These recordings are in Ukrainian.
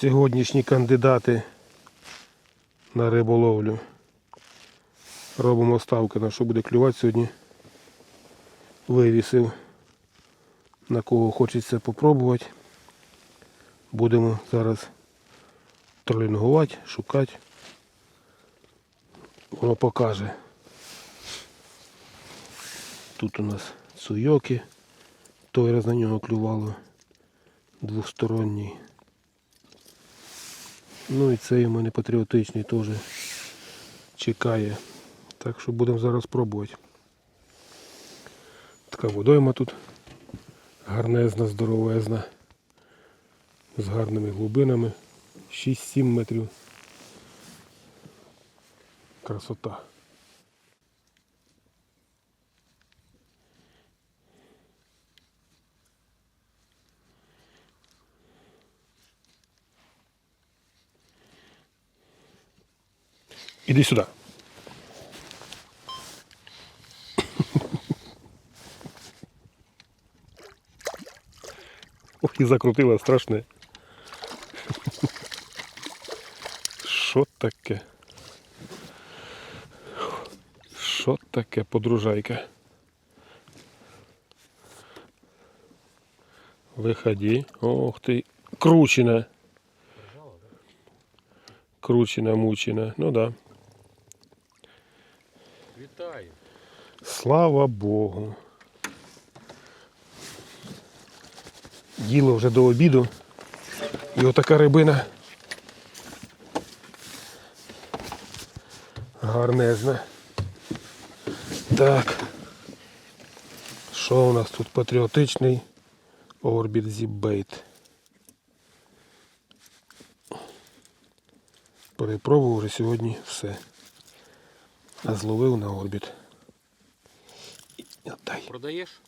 Сьогоднішні кандидати на риболовлю. Робимо ставки на що буде клювати сьогодні. Вивісив, на кого хочеться попробувати. Будемо зараз тролінгувати, шукати. Воно покаже. Тут у нас суйоки. Той раз на нього клювало двосторонній. Ну і цей у мене патріотичний теж чекає. Так що будемо зараз пробувати. Така водойма тут гарнезна, здоровезна, з гарними глибинами. 6-7 метрів. Красота. Іди сюди. Ох, і закрутила страшне. Що таке? Що таке подружайка? Виходи. Ох ти. Кручена. Кручена, мучена. Ну да. Слава Богу. Діло вже до обіду. І отака рибина. Гарнезна. Так. Що у нас тут патріотичний Orbit Zip-Bait. Перепробував вже сьогодні все. А зловив на орбіт. Продаєш?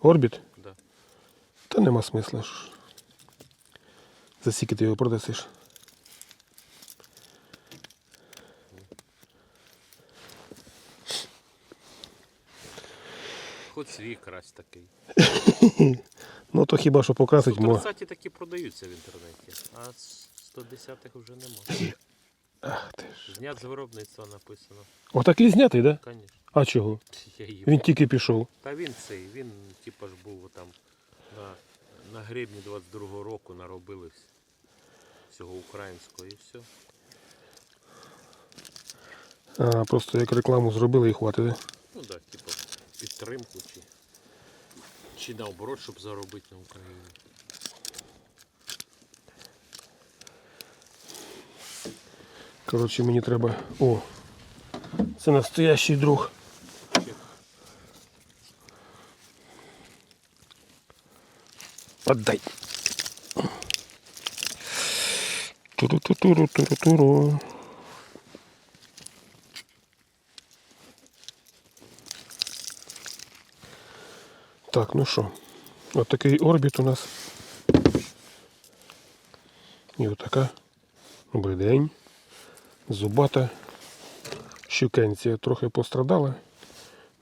Орбіт? Да. Та нема смисла. За скільки ти його продасиш? Хоч свій карась такий. Ну то хіба що покрасить мо. 130 такі продаються в інтернеті, а 110-х вже нема. Ах ти ж. Знят з виробництва написано. Отакий знятий, да? Звісно. А чого? Я. Він тільки пішов. Та він цей, він типа ж був там на, на гребні 22-го року наробили всього українського і все. А, просто як рекламу зробили і хватить. да? Ну так, да, типа підтримку чи, чи наоборот, щоб заробити на Україні. Коротше, мені треба. О! Це настоящий друг. Отдай. Туру-ту-туру-туру-туру. Так, ну що, от такий орбіт у нас. І отака. Добрий день. Зубата. Щукенція трохи пострадала.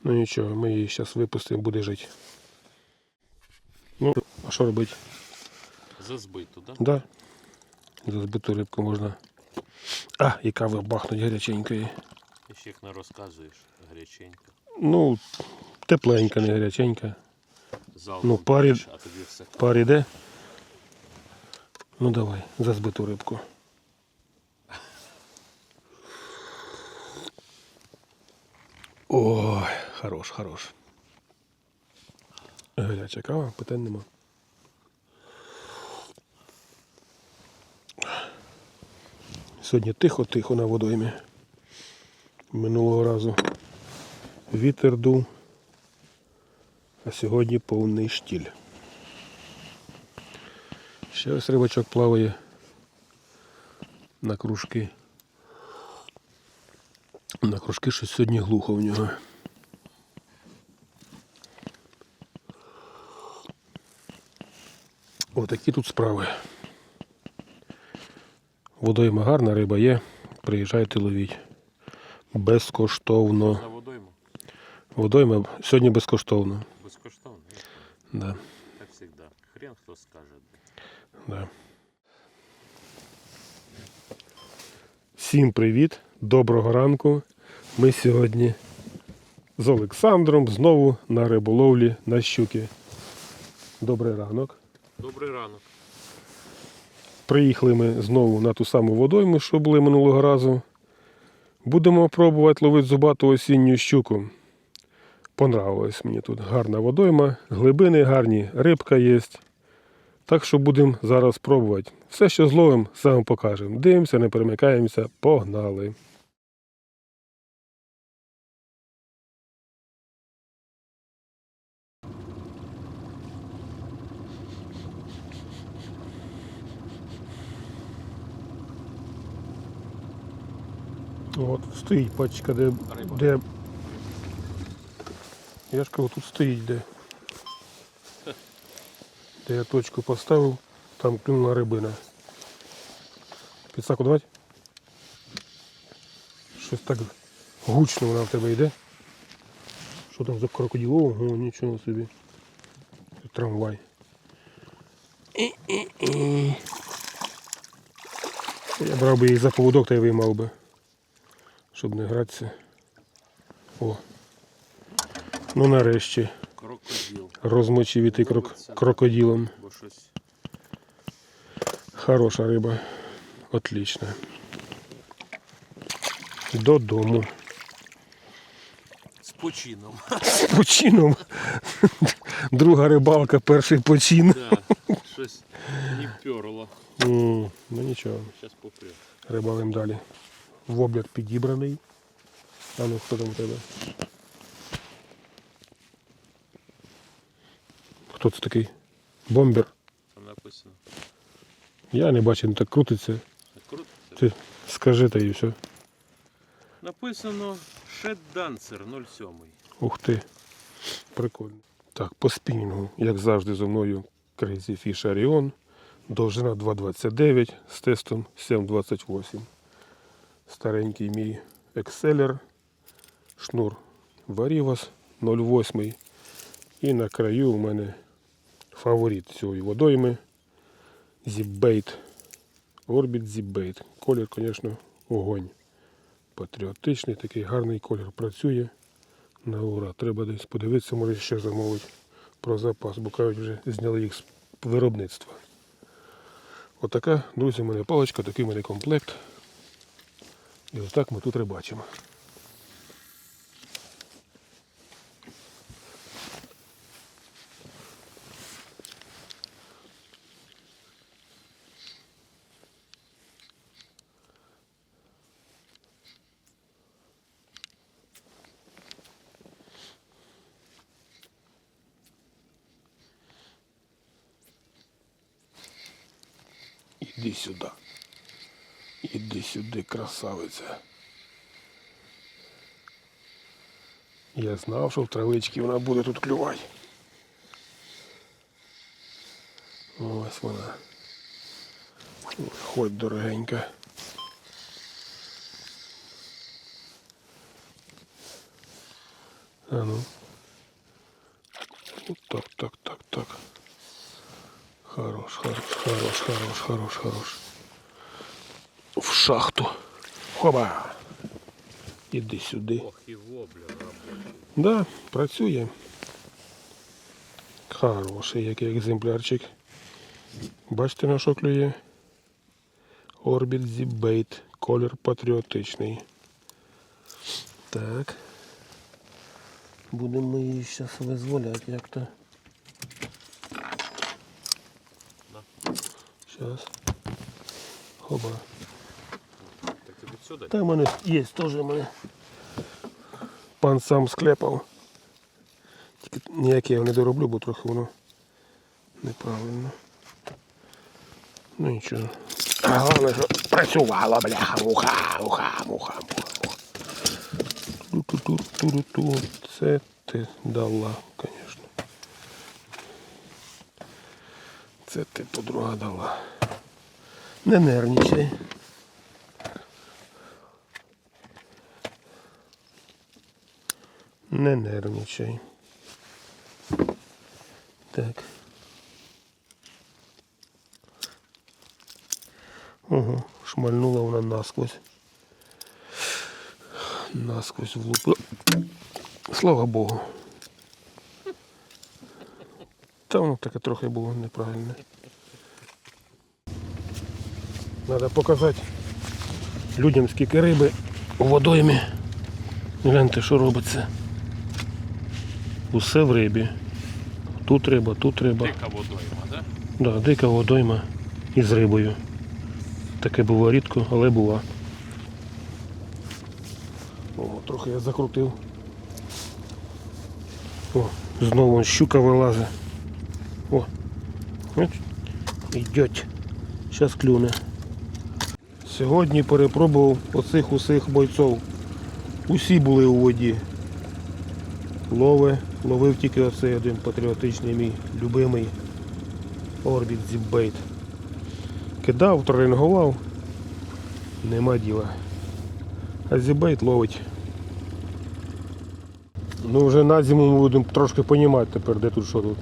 Ну нічого, ми її зараз випустимо, буде жити. Ну, а що робити? За збиту, так? Да. За збиту рибку можна. А, і кави бахнуть гаряченької. Ти ще їх не розказуєш, гаряченько. Ну, тепленька, не гаряченька. Залпом Ну, парі- п'єш, а тобі все Пар іде. Ну давай, за збиту рибку. Ой, хорош, хорош. Гаряча кава, питань нема. Сьогодні тихо-тихо на водоймі. Минулого разу вітер дув, а сьогодні повний штіль. Ще ось рибачок плаває на кружки. На кружки щось сьогодні глухо в нього. Отакі тут справи. Водойма гарна, риба є. Приїжджайте ловіть. Безкоштовно. на водойму. Водойма сьогодні безкоштовно. Безкоштовно. Да, Як завжди. Хрен хто скаже. да. Всім привіт, доброго ранку. Ми сьогодні з Олександром знову на риболовлі на щуки. Добрий ранок. Добрий ранок. Приїхали ми знову на ту саму водойму, що були минулого разу. Будемо пробувати ловити зубату осінню щуку. Понравилось мені тут гарна водойма, глибини гарні, рибка є. Так що будемо зараз пробувати. Все, що зловимо, саме покажемо. Дивимося, не перемикаємося, погнали. От стоїть пачка, де, де. Я ж кажу, тут стоїть де. Де я точку поставив, там клюнула рибина. Підсаку давати? Щось так гучно вона в тебе йде. Що там за крокодил? Ого, нічого собі. Трамвай. Я брав би її за поводок та й виймав би. Щоб не гратися. О. Ну нарешті розмочив іти крок... Бо щось Хороша риба. Отлично. Додому. з почином. З почином. Друга рибалка, перший почин. Да, щось не перло. Ну нічого, Зараз попрю. рибалим далі. Воблер підібраний. А ну хто там у тебе? Хто це такий? Бомбер. Там написано. Я не бачу, він так крутиться. Круто. Ти скажи та і все. Написано Shed Dancer 07. Ух ти. Прикольно. Так, по спінінгу, як завжди, зо мною Crazy Fish Arion. Довжина 2,29 з тестом 7,28. Старенький мій екселер. Шнур Varivas 0,8. І на краю у мене фаворит цієї водойми. Зібейт. Orbit Зібейт. Колір, звісно, огонь. Патріотичний, такий гарний колір працює. На ура. Треба десь подивитися, може ще замовити про запас, бо кажуть, вже зняли їх з виробництва. Отака, друзі, у мене паличка, такий мене комплект. І отак ми тут рибачимо. Іди сюди. Іди сюди, красавиця. Я знав, що в травичці вона буде тут клювати. Ось вона. Ходь, дорогенька. А ну. Вот так, так, так, так. Хорош, хорош, хорош, хорош, хорош, хорош. Шахту. Хоба. Іди сюди. Да, працює. Хороший який екземплярчик. Бачите на що клює? Orbit Z-Bait. Колір патріотичний. Так. Будемо її зараз визволяти як-то. Зараз. Хоба. Так тобі сюди? Та в мене є теж мене. Пан сам склепав. Тільки ніяке я його не дороблю, бо трохи воно неправильно. Ну нічого. А головне, що працювало, бляха, муха, муха, муха, муха. Це ти дала, звісно. Це ти подруга дала. Не нервничай. Не нервничай. Так. Ого, шмальнула вона насквозь. Насквозь влупив. Слава Богу. Та воно таке трохи було неправильне. Треба показати людям, скільки риби у водоймі. Гляньте, що робиться. Усе в рибі. Тут риба, тут риба. Дика водойма, да? Да, дика водойма із рибою. Таке було рідко, але була. О, трохи я закрутив. О, знову щука вилазить. О, йдеть. Зараз клюне. Сьогодні перепробував оцих усіх бойців. Усі були у воді. Лови, ловив тільки оцей один патріотичний мій любимий Орбіт Зіббейт. Кидав, тренингував, нема діла. А Зібейт ловить. Ну вже на зиму ми будемо трошки понімати тепер, де тут що тут.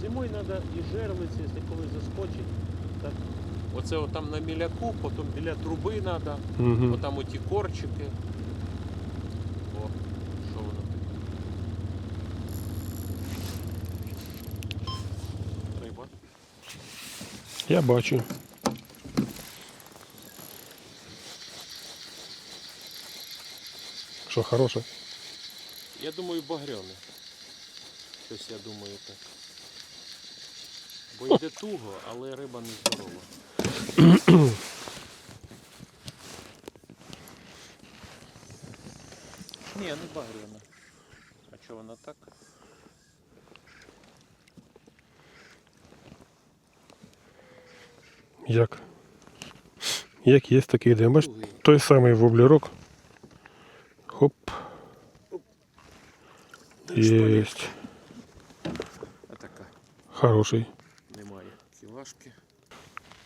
Зимою треба і жерлиці, якщо коли заскочить. Так. Оце отам на міляку, потім біля труби треба, Угу. отам оті корчики. О, що воно таке? Риба. Я бачу. Що хороше? Я думаю, багряне. Щось я думаю так. Бо йде туго, але риба не здорова. Ні, не багряна. А чого вона так? Як? Як є, такий йде. Бач, той самий воблерок. Хоп. Єсть. Хороший. немає кілашки.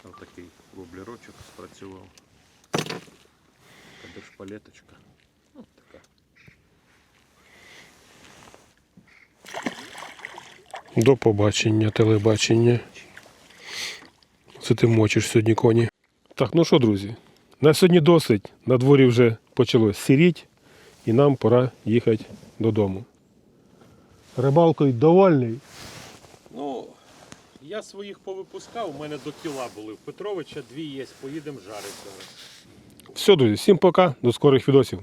Ось такий воблерочок спрацював. Така держпалеточка. Ну, така. До побачення, телебачення. Це ти мочиш сьогодні коні. Так, ну що, друзі, на сьогодні досить. На дворі вже почало сіріть, і нам пора їхати додому. Рибалкою довольний. Ну, я своїх повипускав, у мене до кіла були. В Петровича дві є, поїдемо жарити. Все, друзі, всім пока, до скорих відосів.